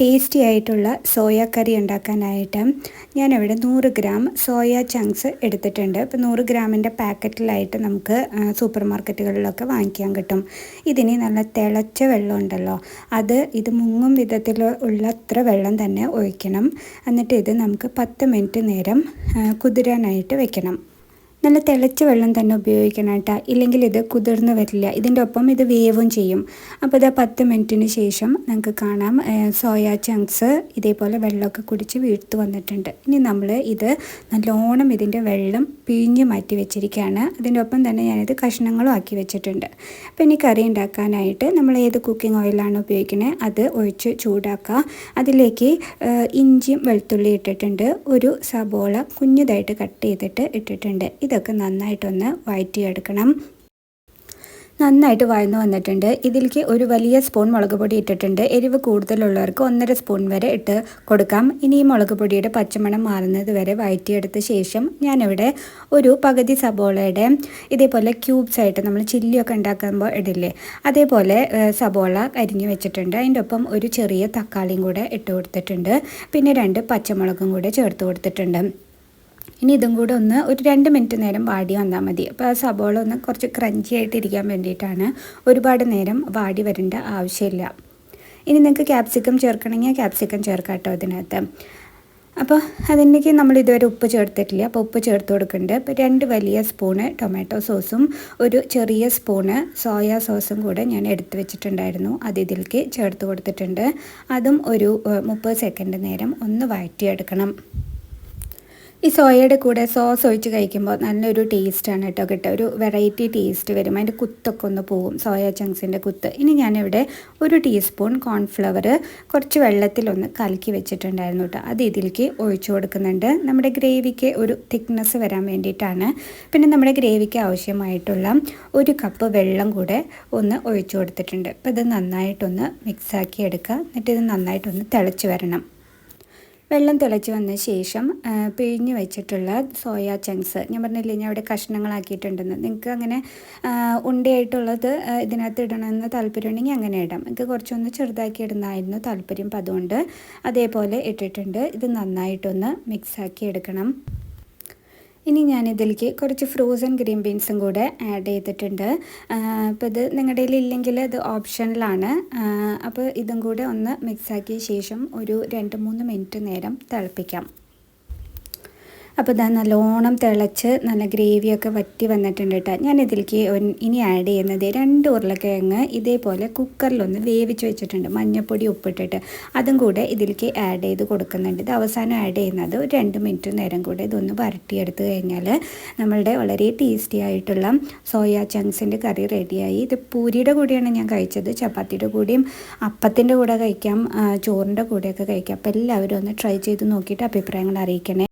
Tasty ആയിട്ടുള്ള soya കറി ഉണ്ടാക്കാനായിട്ട് ഞാനിവിടെ നൂറ് ഗ്രാം സോയ ചങ്ക്സ് എടുത്തിട്ടുണ്ട്. ഇപ്പോൾ നൂറ് ഗ്രാമിന്റെ പാക്കറ്റിലായിട്ട് നമുക്ക് സൂപ്പർ മാർക്കറ്റുകളിലൊക്കെ വാങ്ങിക്കാൻ കിട്ടും. ഇതിന് നല്ല തിളച്ച വെള്ളം ഉണ്ടല്ലോ. അത് ഇത് മുങ്ങും വിധത്തിൽ അത്ര വെള്ളം തന്നെ ഒഴിക്കണം. എന്നിട്ട് ഇത് നമുക്ക് പത്ത് മിനിറ്റ് നേരം കുതിരാനായിട്ട് വെക്കണം. നല്ല തിളച്ച വെള്ളം തന്നെ ഉപയോഗിക്കണം കേട്ടോ ഇല്ലെങ്കിൽ ഇത് കുതിർന്ന് വരില്ല. ഇതിന്റെ ഒപ്പം ഇത് വേവും ചെയ്യും. അപ്പോൾ ഇത് പത്ത് മിനിറ്റിന് ശേഷം നമുക്ക് കാണാം സോയ ചങ്ക്സ് ഇതേപോലെ വെള്ളമൊക്കെ കുടിച്ച് വീഴ്ത്തു വന്നിട്ടുണ്ട്. ഇനി നമ്മൾ ഇത് നല്ലോണം ഇതിന്റെ വെള്ളം പിഴിഞ്ഞ് മാറ്റി വെച്ചിരിക്കുകയാണ്. അതിന്റെ ഒപ്പം തന്നെ ഞാനിത് കഷ്ണങ്ങളും ആക്കി വെച്ചിട്ടുണ്ട്. അപ്പോൾ ഇനി കറി ഉണ്ടാക്കാനായിട്ട് നമ്മൾ ഏത് കുക്കിംഗ് ഓയിലാണ് ഉപയോഗിക്കുന്നത് അത് ഒഴിച്ച് ചൂടാക്കുക അതിലേക്ക് ഇഞ്ചിയും വെളുത്തുള്ളി ഇട്ടിട്ടുണ്ട്. ഒരു സബോള കുഞ്ഞതായിട്ട് കട്ട് ചെയ്തിട്ട് ഇട്ടിട്ടുണ്ട്. ഇത് ഇതൊക്കെ നന്നായിട്ടൊന്ന് വഴറ്റിയെടുക്കണം നന്നായിട്ട് വഴന്നു വന്നിട്ടുണ്ട്. ഇതിലേക്ക് ഒരു വലിയ സ്പൂൺ മുളക് പൊടി ഇട്ടിട്ടുണ്ട്. എരിവ് കൂടുതലുള്ളവർക്ക് ഒന്നര സ്പൂൺ വരെ ഇട്ട് കൊടുക്കാം. ഇനി ഈ മുളക് പൊടിയുടെ പച്ചമണം മാറുന്നത് വരെ വഴറ്റിയെടുത്ത ശേഷം ഞാനിവിടെ ഒരു പകുതി സബോളയുടെ ഇതേപോലെ ക്യൂബ്സ് ആയിട്ട് നമ്മൾ ചില്ലിയൊക്കെ ഉണ്ടാക്കുമ്പോൾ ഇടില്ലേ അതേപോലെ സബോള അരിഞ്ഞു വെച്ചിട്ടുണ്ട്. അതിന്റെ ഒപ്പം ഒരു ചെറിയ തക്കാളിയും കൂടെ ഇട്ട് കൊടുത്തിട്ടുണ്ട്. പിന്നെ രണ്ട് പച്ചമുളകും കൂടെ ചേർത്ത് കൊടുത്തിട്ടുണ്ട്. ഇനി ഇതും കൂടെ ഒന്ന് ഒരു രണ്ട് മിനിറ്റ് നേരം വാടി വന്നാൽ മതി. അപ്പോൾ ആ സബോള ഒന്ന് കുറച്ച് ക്രഞ്ചി ആയിട്ട് ഇരിക്കാൻ വേണ്ടിയിട്ടാണ് ഒരുപാട് നേരം വാടി വരേണ്ട ആവശ്യമില്ല. ഇനി നിങ്ങൾക്ക് ക്യാപ്സിക്കം ചേർക്കണമെങ്കിൽ ക്യാപ്സിക്കം ചേർക്കാം കേട്ടോ അതിനകത്ത് അപ്പോൾ അതിന്റെക്ക് നമ്മൾ ഇതുവരെ ഉപ്പ് ചേർത്തിട്ടില്ല. അപ്പോൾ ഉപ്പ് ചേർത്ത് കൊടുക്കുന്നുണ്ട്. അപ്പോൾ രണ്ട് വലിയ സ്പൂണ് ടൊമാറ്റോ സോസും ഒരു ചെറിയ സ്പൂണ് സോയാ സോസും കൂടെ ഞാൻ എടുത്തു വെച്ചിട്ടുണ്ടായിരുന്നു. അത് ഇതിലേക്ക് ചേർത്ത് കൊടുത്തിട്ടുണ്ട്. അതും ഒരു മുപ്പത് സെക്കൻഡ് നേരം ഒന്ന് വഴറ്റിയെടുക്കണം. ഈ സോയയുടെ കൂടെ സോസ് ഒഴിച്ച് കഴിക്കുമ്പോൾ നല്ലൊരു ടേസ്റ്റാണ് കേട്ടോ കിട്ടുക. ഒരു വെറൈറ്റി ടേസ്റ്റ് വരും. അതിന്റെ കുത്തൊക്കെ ഒന്ന് പോവും സോയ ചങ്ക്സിന്റെ കുത്ത്. ഇനി ഞാനിവിടെ ഒരു ടീസ്പൂൺ കോൺഫ്ലവർ കുറച്ച് വെള്ളത്തിലൊന്ന് കലക്കി വെച്ചിട്ടുണ്ടായിരുന്നു കേട്ടോ. അത് ഇതിലേക്ക് ഒഴിച്ചു കൊടുക്കുന്നുണ്ട്. നമ്മുടെ ഗ്രേവിക്ക് ഒരു തിക്നെസ് വരാൻ വേണ്ടിയിട്ടാണ്. പിന്നെ നമ്മുടെ ഗ്രേവിക്ക് ആവശ്യമായിട്ടുള്ള ഒരു കപ്പ് വെള്ളം കൂടെ ഒന്ന് ഒഴിച്ചു കൊടുത്തിട്ടുണ്ട്. അപ്പോൾ ഇത് നന്നായിട്ടൊന്ന് മിക്സാക്കി എടുക്കുക. എന്നിട്ട് ഇത് നന്നായിട്ടൊന്ന് തിളച്ച് വരണം. വെള്ളം തിളച്ച് വന്ന ശേഷം പിഴിഞ്ഞ് വെച്ചിട്ടുള്ള സോയ ചങ്ക്സ്. ഞാൻ പറഞ്ഞില്ലേ ഞാൻ അവിടെ കഷ്ണങ്ങളാക്കിയിട്ടുണ്ടെന്ന്. നിങ്ങൾക്ക് അങ്ങനെ ഉണ്ടയായിട്ടുള്ളത് ഇതിനകത്ത് ഇടണമെന്ന് താല്പര്യം ഉണ്ടെങ്കിൽ അങ്ങനെ ഇടാം. എനിക്ക് കുറച്ചൊന്ന് ചെറുതാക്കി ഇടുന്നതായിരുന്നു താല്പര്യം. അപ്പം അതുകൊണ്ട് അതേപോലെ ഇട്ടിട്ടുണ്ട്. ഇത് നന്നായിട്ടൊന്ന് മിക്സാക്കി എടുക്കണം. ഇനി ഞാനിതിലേക്ക് കുറച്ച് ഫ്രോസൺ ഗ്രീൻ ബീൻസും കൂടെ ആഡ് ചെയ്തിട്ടുണ്ട്. അപ്പോൾ ഇത് നിങ്ങളുടെ ഇല്ലെങ്കിൽ അത് ഓപ്ഷനിലാണ് അപ്പോൾ ഇതും കൂടെ ഒന്ന് മിക്സാക്കിയ ശേഷം ഒരു രണ്ട് മൂന്ന് മിനിറ്റ് നേരം തിളപ്പിക്കാം. അപ്പോൾ ഇതാ നല്ലോണം തിളച്ച് നല്ല ഗ്രേവിയൊക്കെ വറ്റി വന്നിട്ടുണ്ട് കേട്ടോ ഞാൻ ഇതിലേക്ക് ഇനി ആഡ് ചെയ്യുന്നത് രണ്ട് ഉരുളക്കിഴങ്ങ് ഇതേപോലെ കുക്കറിലൊന്ന് വേവിച്ച് വെച്ചിട്ടുണ്ട്. മഞ്ഞൾപ്പൊടി ഉപ്പിട്ടിട്ട്. അതും കൂടെ ഇതിലേക്ക് ആഡ് ചെയ്ത് കൊടുക്കുന്നുണ്ട്. ഇത് അവസാനം ആഡ് ചെയ്യുന്നത് ഒരു രണ്ട് മിനിറ്റ് നേരം കൂടെ ഇതൊന്ന് വരട്ടിയെടുത്ത് കഴിഞ്ഞാൽ നമ്മളുടെ വളരെ ടേസ്റ്റി ആയിട്ടുള്ള സോയാ ചങ്ക്സിന്റെ കറി റെഡിയായി ഇത് പൂരിയുടെ കൂടെയാണ് ഞാൻ കഴിച്ചത്. ചപ്പാത്തിയുടെ കൂടെയും അപ്പത്തിന്റെ കൂടെ കഴിക്കാം ചോറിന്റെ കൂടെയൊക്കെ കഴിക്കാം. അപ്പോൾ എല്ലാവരും ഒന്ന് ട്രൈ ചെയ്ത് നോക്കിയിട്ട് അഭിപ്രായങ്ങൾ അറിയിക്കണേ.